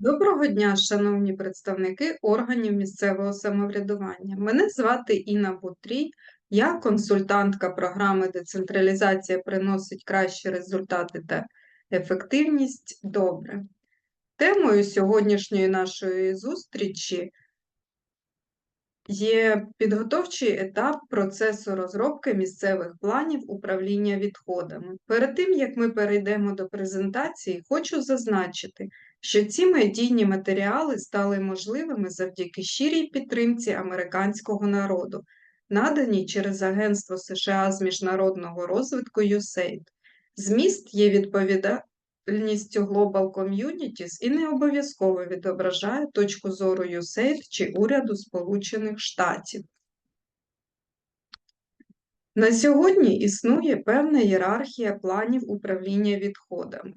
Доброго дня, шановні представники органів місцевого самоврядування. Мене звати Інна Бутрій, я консультантка програми Децентралізація приносить кращі результати та ефективність добре. Темою сьогоднішньої нашої зустрічі є підготовчий етап процесу розробки місцевих планів управління відходами. Перед тим, як ми перейдемо до презентації, хочу зазначити, що ці медійні матеріали стали можливими завдяки щирій підтримці американського народу, надані через Агентство США з міжнародного розвитку USAID. Зміст є відповідальністю Global Communities і не обов'язково відображає точку зору USAID чи уряду Сполучених Штатів. На сьогодні існує певна ієрархія планів управління відходами.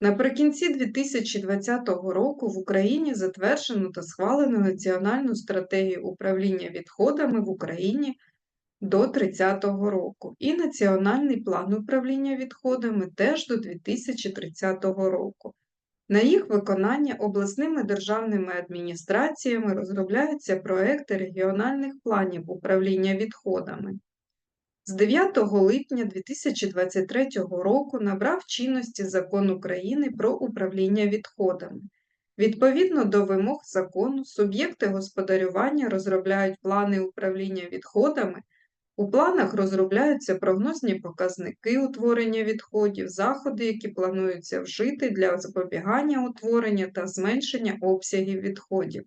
Наприкінці 2020 року в Україні затверджено та схвалено Національну стратегію управління відходами в Україні до 30 року і Національний план управління відходами теж до 2030 року. На їх виконання обласними державними адміністраціями розробляються проекти регіональних планів управління відходами. З 9 липня 2023 року набрав чинності Закон України про управління відходами. Відповідно до вимог закону, суб'єкти господарювання розробляють плани управління відходами. У планах розробляються прогнозні показники утворення відходів, заходи, які плануються вжити для запобігання утворення та зменшення обсягів відходів.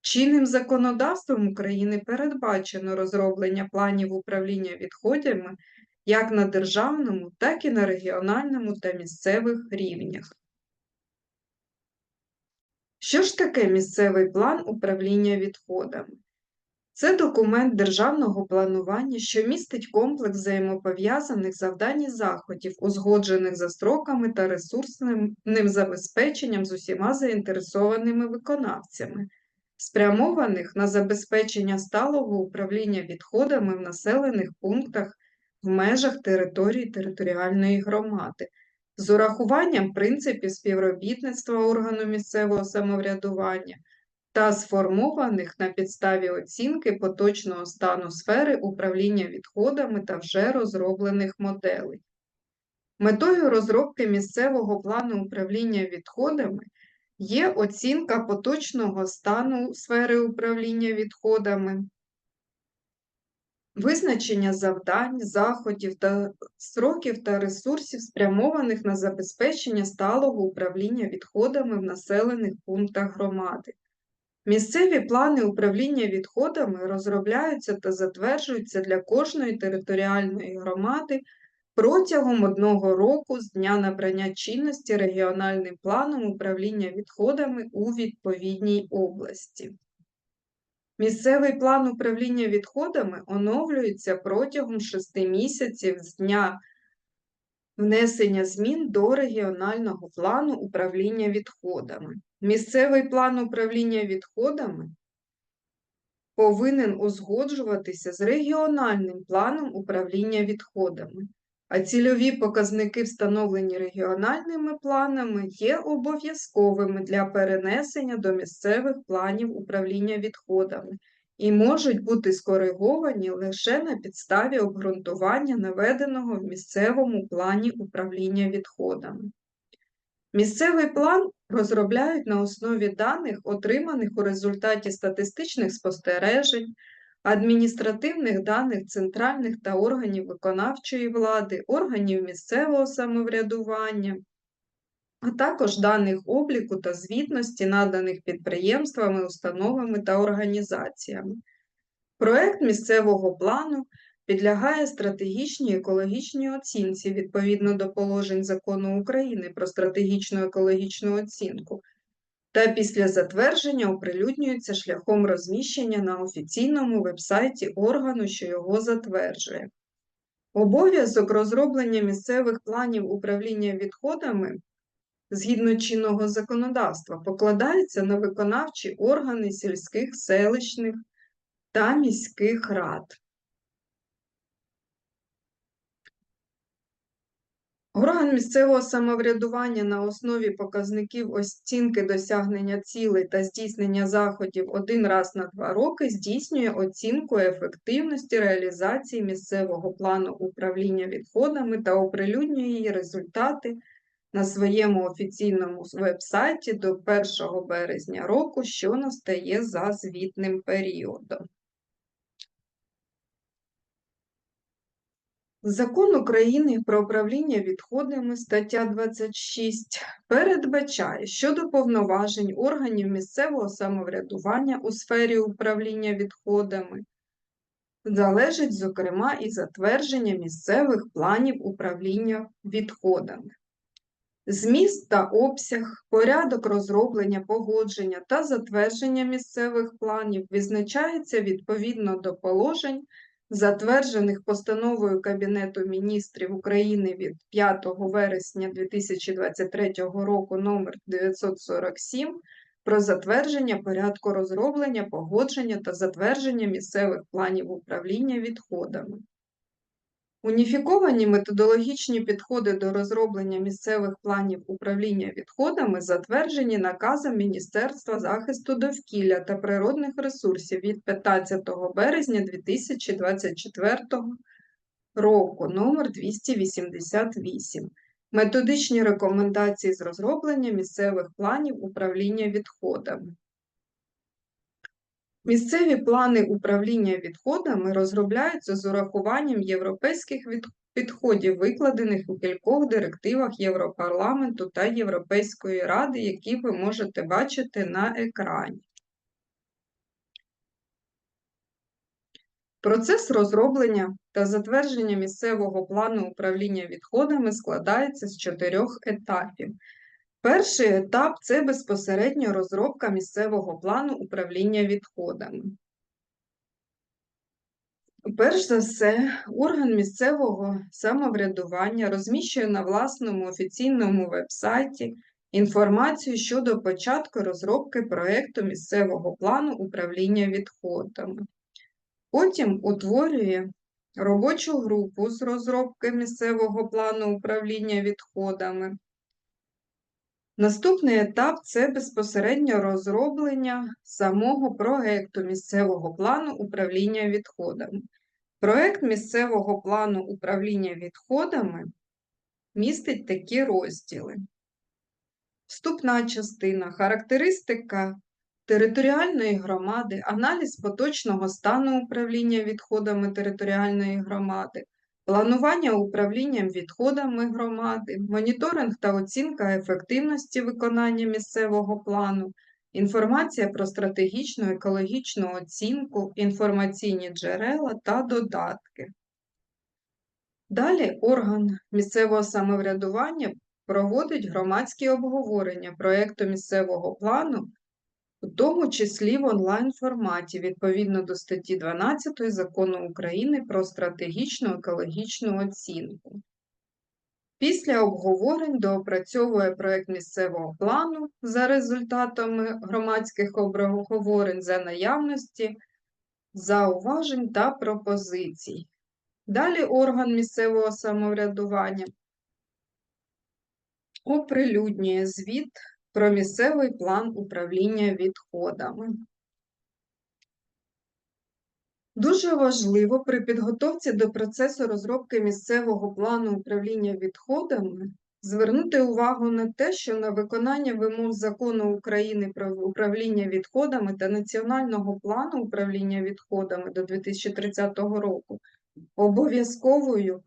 Чинним законодавством України передбачено розроблення планів управління відходами як на державному, так і на регіональному та місцевих рівнях. Що ж таке місцевий план управління відходами? Це документ державного планування, що містить комплекс взаємопов'язаних завдань і заходів, узгоджених за строками та ресурсним забезпеченням з усіма заінтересованими виконавцями спрямованих на забезпечення сталого управління відходами в населених пунктах в межах території територіальної громади, з урахуванням принципів співробітництва органу місцевого самоврядування та сформованих на підставі оцінки поточного стану сфери управління відходами та вже розроблених моделей. Метою розробки місцевого плану управління відходами Є оцінка поточного стану сфери управління відходами, визначення завдань, заходів та сроків та ресурсів, спрямованих на забезпечення сталого управління відходами в населених пунктах громади. Місцеві плани управління відходами розробляються та затверджуються для кожної територіальної громади протягом одного року з дня набрання чинності регіональним планом управління відходами у відповідній області. Місцевий план управління відходами оновлюється протягом шести місяців з дня внесення змін до регіонального плану управління відходами. Місцевий план управління відходами повинен узгоджуватися з регіональним планом управління відходами а цільові показники, встановлені регіональними планами, є обов'язковими для перенесення до місцевих планів управління відходами і можуть бути скориговані лише на підставі обґрунтування, наведеного в місцевому плані управління відходами. Місцевий план розробляють на основі даних, отриманих у результаті статистичних спостережень, адміністративних даних центральних та органів виконавчої влади, органів місцевого самоврядування, а також даних обліку та звітності, наданих підприємствами, установами та організаціями. Проект місцевого плану підлягає стратегічній екологічній оцінці відповідно до положень закону України про стратегічну екологічну оцінку та після затвердження оприлюднюється шляхом розміщення на офіційному вебсайті органу, що його затверджує. Обов'язок розроблення місцевих планів управління відходами згідно чинного законодавства покладається на виконавчі органи сільських, селищних та міських рад. Орган місцевого самоврядування на основі показників оцінки досягнення цілей та здійснення заходів один раз на два роки здійснює оцінку ефективності реалізації місцевого плану управління відходами та оприлюднює її результати на своєму офіційному веб-сайті до 1 березня року, що настає за звітним періодом. Закон України про управління відходами, стаття 26, передбачає щодо повноважень органів місцевого самоврядування у сфері управління відходами, залежить, зокрема, і затвердження місцевих планів управління відходами. Зміст та обсяг, порядок розроблення, погодження та затвердження місцевих планів визначається відповідно до положень затверджених постановою Кабінету міністрів України від 5 вересня 2023 року номер 947 про затвердження порядку розроблення, погодження та затвердження місцевих планів управління відходами. Уніфіковані методологічні підходи до розроблення місцевих планів управління відходами затверджені наказом Міністерства захисту довкілля та природних ресурсів від 15 березня 2024 року номер 288. Методичні рекомендації з розроблення місцевих планів управління відходами. Місцеві плани управління відходами розробляються з урахуванням європейських підходів, викладених у кількох директивах Європарламенту та Європейської ради, які ви можете бачити на екрані. Процес розроблення та затвердження місцевого плану управління відходами складається з чотирьох етапів. Перший етап це безпосередньо розробка місцевого плану управління відходами. Перш за все, орган місцевого самоврядування розміщує на власному офіційному веб-сайті інформацію щодо початку розробки проєкту місцевого плану управління відходами. Потім утворює робочу групу з розробки місцевого плану управління відходами. Наступний етап це безпосередньо розроблення самого проекту місцевого плану управління відходами. Проект місцевого плану управління відходами містить такі розділи. Вступна частина, характеристика територіальної громади, аналіз поточного стану управління відходами територіальної громади, планування управлінням відходами громади, моніторинг та оцінка ефективності виконання місцевого плану, інформація про стратегічну екологічну оцінку, інформаційні джерела та додатки. Далі орган місцевого самоврядування проводить громадські обговорення проєкту місцевого плану, у тому числі в онлайн-форматі, відповідно до статті 12 Закону України про стратегічну екологічну оцінку. Після обговорень доопрацьовує проєкт місцевого плану за результатами громадських обговорень за наявності зауважень та пропозицій. Далі орган місцевого самоврядування оприлюднює звіт про місцевий план управління відходами. Дуже важливо при підготовці до процесу розробки місцевого плану управління відходами звернути увагу на те, що на виконання вимог Закону України про управління відходами та Національного плану управління відходами до 2030 року обов'язковою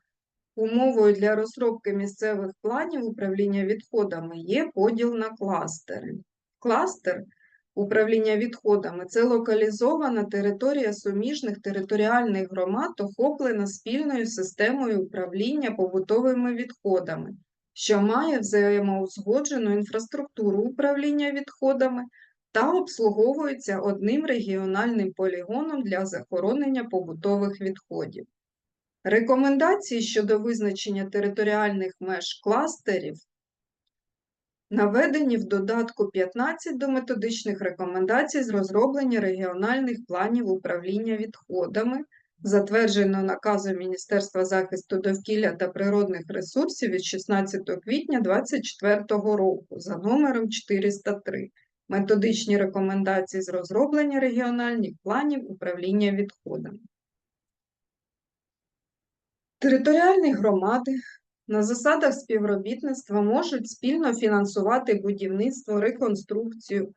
умовою для розробки місцевих планів управління відходами є поділ на кластери. Кластер управління відходами це локалізована територія суміжних територіальних громад, охоплена спільною системою управління побутовими відходами, що має взаємоузгоджену інфраструктуру управління відходами та обслуговується одним регіональним полігоном для захоронення побутових відходів. Рекомендації щодо визначення територіальних меж кластерів наведені в додатку 15 до методичних рекомендацій з розроблення регіональних планів управління відходами затверджено наказом Міністерства захисту довкілля та природних ресурсів від 16 квітня 2024 року за номером 403 методичні рекомендації з розроблення регіональних планів управління відходами. Територіальні громади на засадах співробітництва можуть спільно фінансувати будівництво, реконструкцію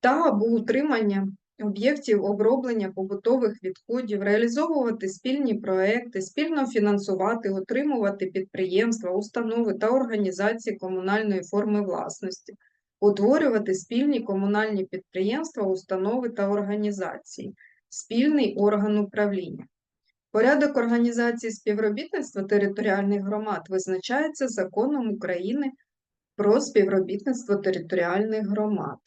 та або утримання об'єктів оброблення побутових відходів, реалізовувати спільні проекти, спільно фінансувати, утримувати підприємства, установи та організації комунальної форми власності, утворювати спільні комунальні підприємства, установи та організації, спільний орган управління. Порядок організації співробітництва територіальних громад визначається законом України про співробітництво територіальних громад.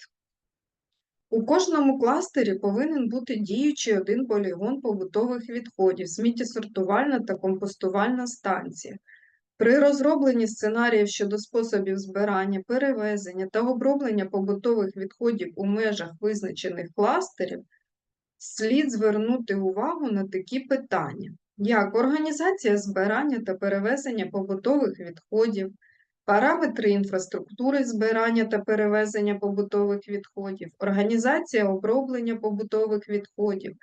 У кожному кластері повинен бути діючий один полігон побутових відходів, сміттєсортувальна та компостувальна станція. При розробленні сценаріїв щодо способів збирання, перевезення та оброблення побутових відходів у межах визначених кластерів слід звернути увагу на такі питання, як організація збирання та перевезення побутових відходів, параметри інфраструктури збирання та перевезення побутових відходів, організація оброблення побутових відходів,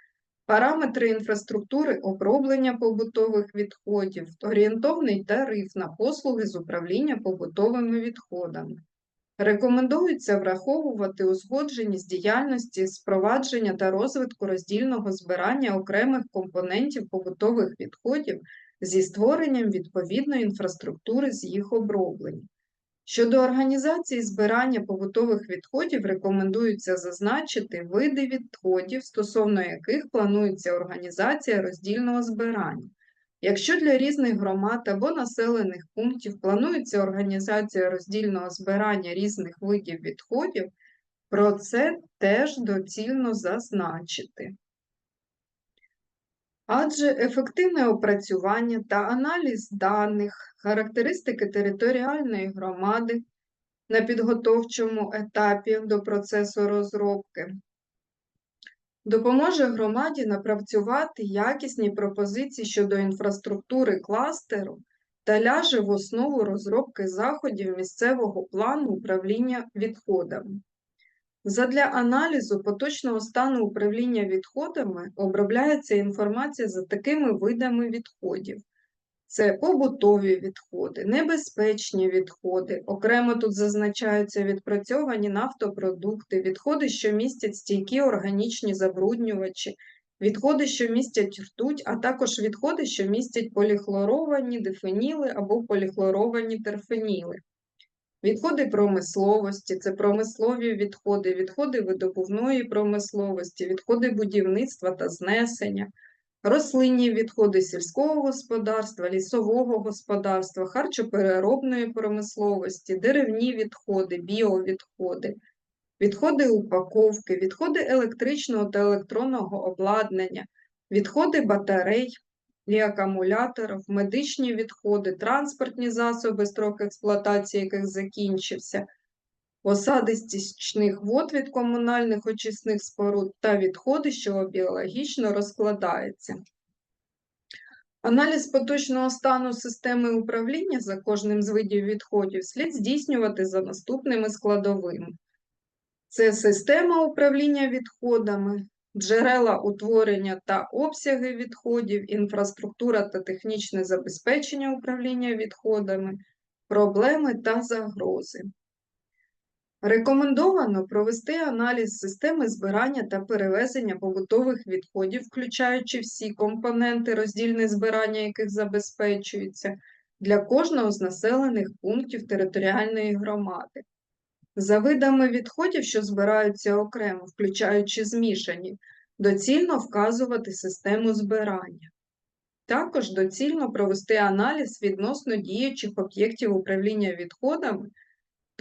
параметри інфраструктури оброблення побутових відходів, орієнтовний тариф на послуги з управління побутовими відходами. Рекомендується враховувати узгодженість діяльності з впровадження та розвитку роздільного збирання окремих компонентів побутових відходів зі створенням відповідної інфраструктури з їх оброблення. Щодо організації збирання побутових відходів рекомендується зазначити види відходів, стосовно яких планується організація роздільного збирання. Якщо для різних громад або населених пунктів планується організація роздільного збирання різних видів відходів, про це теж доцільно зазначити. Адже ефективне опрацювання та аналіз даних, характеристики територіальної громади на підготовчому етапі до процесу розробки допоможе громаді напрацювати якісні пропозиції щодо інфраструктури кластеру та ляже в основу розробки заходів місцевого плану управління відходами. Задля аналізу поточного стану управління відходами обробляється інформація за такими видами відходів. Це побутові відходи, небезпечні відходи. Окремо тут зазначаються відпрацьовані нафтопродукти, відходи, що містять стійкі органічні забруднювачі, відходи, що містять ртуть, а також відходи, що містять поліхлоровані дифеніли або поліхлоровані терфеніли. Відходи промисловості, це промислові відходи, відходи видобувної промисловості, відходи будівництва та знесення рослинні відходи сільського господарства, лісового господарства, харчопереробної промисловості, деревні відходи, біовідходи, відходи упаковки, відходи електричного та електронного обладнання, відходи батарей і акумуляторів, медичні відходи, транспортні засоби, строк експлуатації яких закінчився осади стічних вод від комунальних очисних споруд та відходи, що біологічно розкладаються. Аналіз поточного стану системи управління за кожним з видів відходів слід здійснювати за наступними складовими. Це система управління відходами, джерела утворення та обсяги відходів, інфраструктура та технічне забезпечення управління відходами, проблеми та загрози. Рекомендовано провести аналіз системи збирання та перевезення побутових відходів, включаючи всі компоненти, роздільне збирання яких забезпечується, для кожного з населених пунктів територіальної громади. За видами відходів, що збираються окремо, включаючи змішані, доцільно вказувати систему збирання. Також доцільно провести аналіз відносно діючих об'єктів управління відходами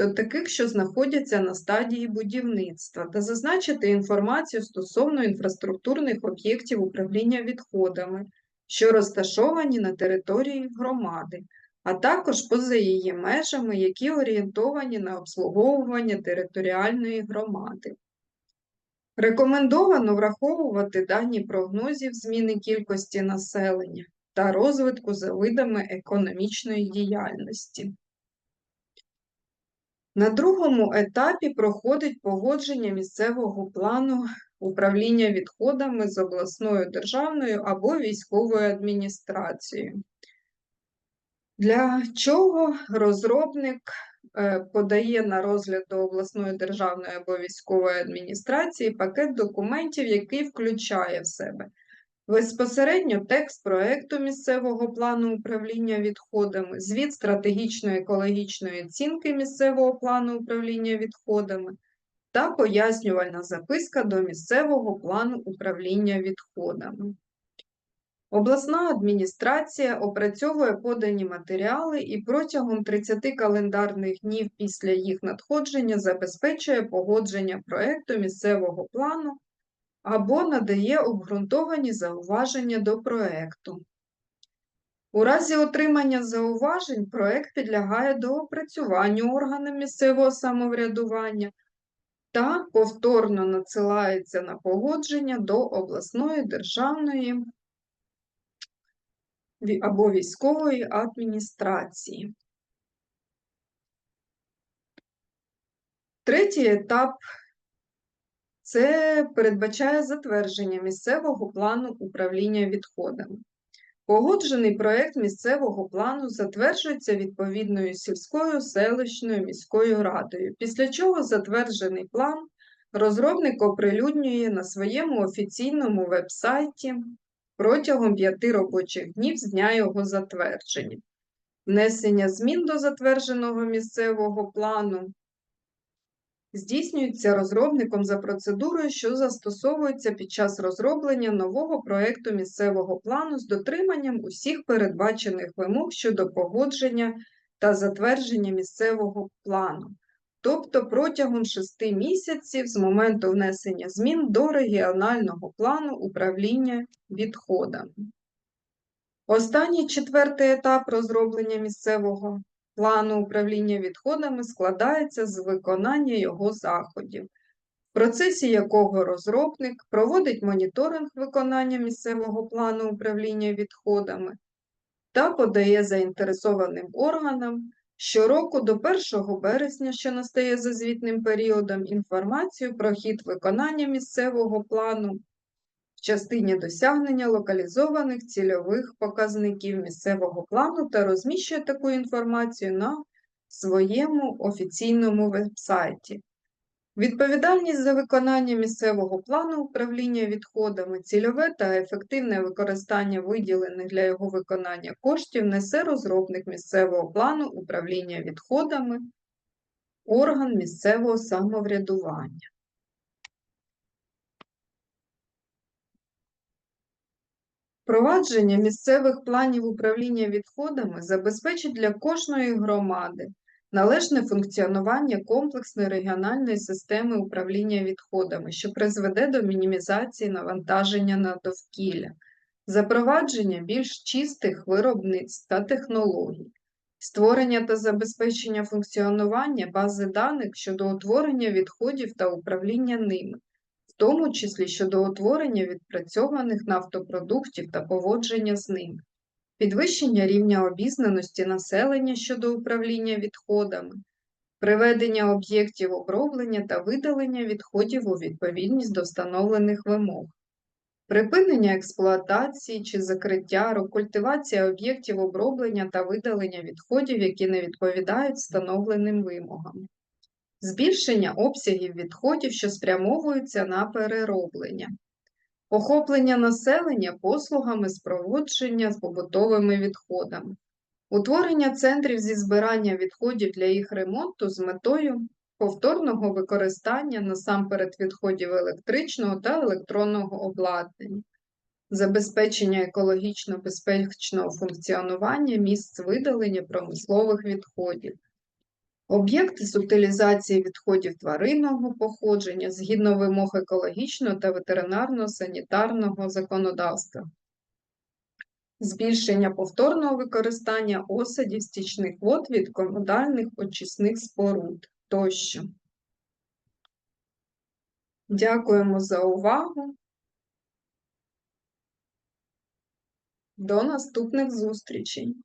таких, що знаходяться на стадії будівництва, та зазначити інформацію стосовно інфраструктурних об'єктів управління відходами, що розташовані на території громади, а також поза її межами, які орієнтовані на обслуговування територіальної громади. Рекомендовано враховувати дані прогнозів зміни кількості населення та розвитку за видами економічної діяльності. На другому етапі проходить погодження місцевого плану управління відходами з обласною державною або військовою адміністрацією. Для чого розробник е, подає на розгляд до обласної державної або військової адміністрації пакет документів, який включає в себе безпосередньо текст проекту місцевого плану управління відходами, звіт стратегічної екологічної оцінки місцевого плану управління відходами та пояснювальна записка до місцевого плану управління відходами. Обласна адміністрація опрацьовує подані матеріали і протягом 30 календарних днів після їх надходження забезпечує погодження проекту місцевого плану або надає обґрунтовані зауваження до проекту. У разі отримання зауважень проект підлягає до опрацювання органами місцевого самоврядування та повторно надсилається на погодження до обласної державної або військової адміністрації. Третій етап це передбачає затвердження місцевого плану управління відходами. Погоджений проєкт місцевого плану затверджується відповідною сільською, селищною міською радою, після чого затверджений план розробник оприлюднює на своєму офіційному веб-сайті протягом п'яти робочих днів з дня його затвердження. Внесення змін до затвердженого місцевого плану здійснюється розробником за процедурою, що застосовується під час розроблення нового проєкту місцевого плану з дотриманням усіх передбачених вимог щодо погодження та затвердження місцевого плану, тобто протягом шести місяців з моменту внесення змін до регіонального плану управління відходами. Останній четвертий етап розроблення місцевого плану управління відходами складається з виконання його заходів, в процесі якого розробник проводить моніторинг виконання місцевого плану управління відходами та подає заінтересованим органам щороку до 1 березня, що настає за звітним періодом, інформацію про хід виконання місцевого плану в частині досягнення локалізованих цільових показників місцевого плану та розміщує таку інформацію на своєму офіційному веб-сайті. Відповідальність за виконання місцевого плану управління відходами, цільове та ефективне використання виділених для його виконання коштів несе розробник місцевого плану управління відходами, орган місцевого самоврядування. Впровадження місцевих планів управління відходами забезпечить для кожної громади належне функціонування комплексної регіональної системи управління відходами, що призведе до мінімізації навантаження на довкілля, запровадження більш чистих виробництв та технологій, створення та забезпечення функціонування бази даних щодо утворення відходів та управління ними тому числі щодо утворення відпрацьованих нафтопродуктів та поводження з ними, підвищення рівня обізнаності населення щодо управління відходами, приведення об'єктів оброблення та видалення відходів у відповідність до встановлених вимог. Припинення експлуатації чи закриття, рекультивація об'єктів оброблення та видалення відходів, які не відповідають встановленим вимогам збільшення обсягів відходів, що спрямовуються на перероблення, охоплення населення послугами спроводження з побутовими відходами, утворення центрів зі збирання відходів для їх ремонту з метою повторного використання насамперед відходів електричного та електронного обладнання. Забезпечення екологічно безпечного функціонування місць видалення промислових відходів, Об'єкти з утилізації відходів тваринного походження згідно вимог екологічного та ветеринарно-санітарного законодавства, збільшення повторного використання осадів стічних вод від комунальних очисних споруд тощо. Дякуємо за увагу. До наступних зустрічей!